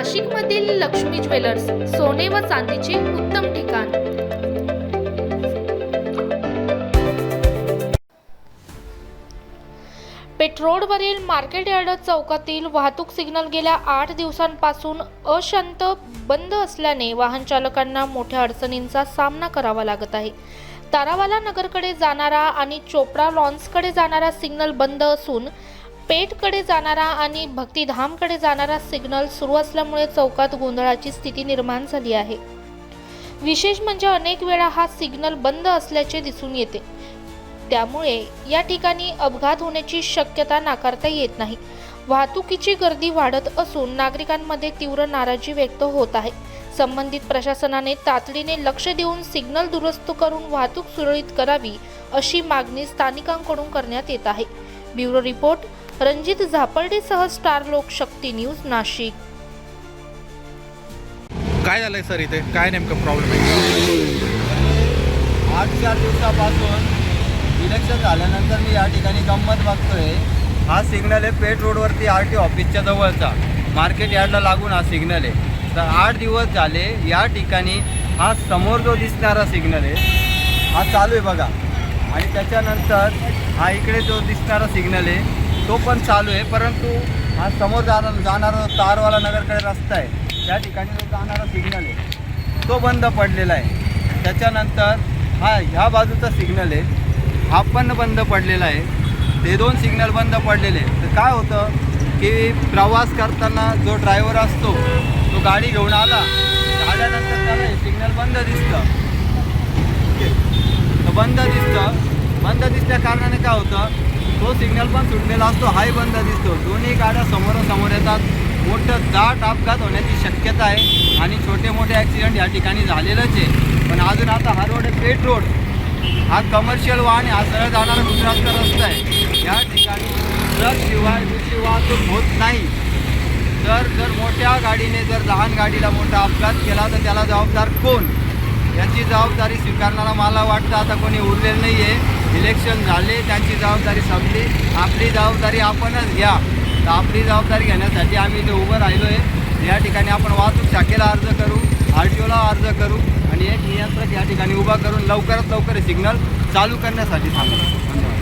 नाशिकमधील लक्ष्मी ज्वेलर्स सोने व चांदीचे उत्तम ठिकाण. पेट्रोलवरील मार्केट यार्ड चौकातील वाहतूक सिग्नल गेल्या आठ दिवसांपासून अशांत बंद असल्याने वाहन चालकांना मोठ्या अडचणींचा सामना करावा लागत आहे. तारावाला नगरकडे जाणारा आणि चोपडा लॉन्सकडे जाणारा सिग्नल बंद असून पेठकडे जाणारा आणि भक्तिधामकडे जाणारा सिग्नल सुरू असल्यामुळे चौकात गोंधळाची स्थिती निर्माण झाली आहे. विशेष म्हणजे अनेक वेळा हा सिग्नल बंद असल्याचे दिसून येते. त्यामुळे या ठिकाणी अपघात होण्याची शक्यता नाकारता येत नाही. वाहतुकीची गर्दी वाढत असून नागरिकांमध्ये तीव्र नाराजी व्यक्त होत आहे. संबंधित प्रशासनाने तातडीने लक्ष देऊन सिग्नल दुरुस्त करून वाहतूक सुरळीत करावी अशी मागणी स्थानिकांकडून करण्यात येत आहे. ब्युरो रिपोर्ट रणजित झापर्डेसह स्टार लोकशक्ती न्यूज नाशिक. काय झालंय सर इथे? काय नेमकं प्रॉब्लेम आहे? आठ चार दिवसापासून इलेक्शन झाल्यानंतर मी या ठिकाणी गंमत बघतोय. हा सिग्नल आहे पेठ रोडवरती आर टी ऑफिसच्या जवळचा. मार्केट यार्डला लागून हा सिग्नल आहे. तर आठ दिवस झाले या ठिकाणी हा समोर जो दिसणारा सिग्नल आहे हा चालू आहे बघा. आणि त्याच्यानंतर हा इकडे जो दिसणारा सिग्नल आहे तो पण चालू आहे परंतु हा समोर जाणार जाणारा तारवाला नगरकडे रस्ता आहे त्या ठिकाणी जो जाणारा सिग्नल आहे. तो बंद पडलेला आहे. त्याच्यानंतर हा ह्या बाजूचा सिग्नल आहे. हा पण बंद पडलेला आहे. ते दोन सिग्नल बंद पडलेले आहेत. तर काय होतं की प्रवास करताना जो ड्रायव्हर असतो तो गाडी घेऊन आला. आल्यानंतर त्याला हे सिग्नल बंद दिसतं. तर बंद दिसतं. बंद दिसल्या कारणाने काय होतं? तो सिग्नल पण सुटलेला असतो. हाही बंद दिसतो. दोन्ही गाड्या समोरासमोर येतात. मोठं दाट अपघात होण्याची शक्यता आहे. आणि छोटे मोठे ॲक्सिडेंट या ठिकाणी झालेलंच आहे. पण अजून आता हा रोड आहे रोड हा कमर्शियल वाहन हा सरळ जाणारा गुजरातचा रस्ता आहे. या ठिकाणी ट्रकशिवाय दुसरी वाहतूक होत नाही. तर जर मोठ्या गाडीने जर लहान गाडीला मोठा अपघात केला तर त्याला जबाबदार कोण? त्यांची जबाबदारी स्वीकारणारा मला वाटतं. आता कोणी उरलेलं नाही आहे इलेक्शन झाले त्यांची जबाबदारी संपली. आपली जबाबदारी आपणच घ्या. तर आपली जबाबदारी घेण्यासाठी आम्ही इथे उभं राहिलो आहे या ठिकाणी आपण वाहतूक शाखेला अर्ज करू आर टी ओला अर्ज करू आणि एक नियंत्रक या ठिकाणी उभा करून लवकरात लवकर सिग्नल चालू करण्यासाठी सांगू धन्यवाद.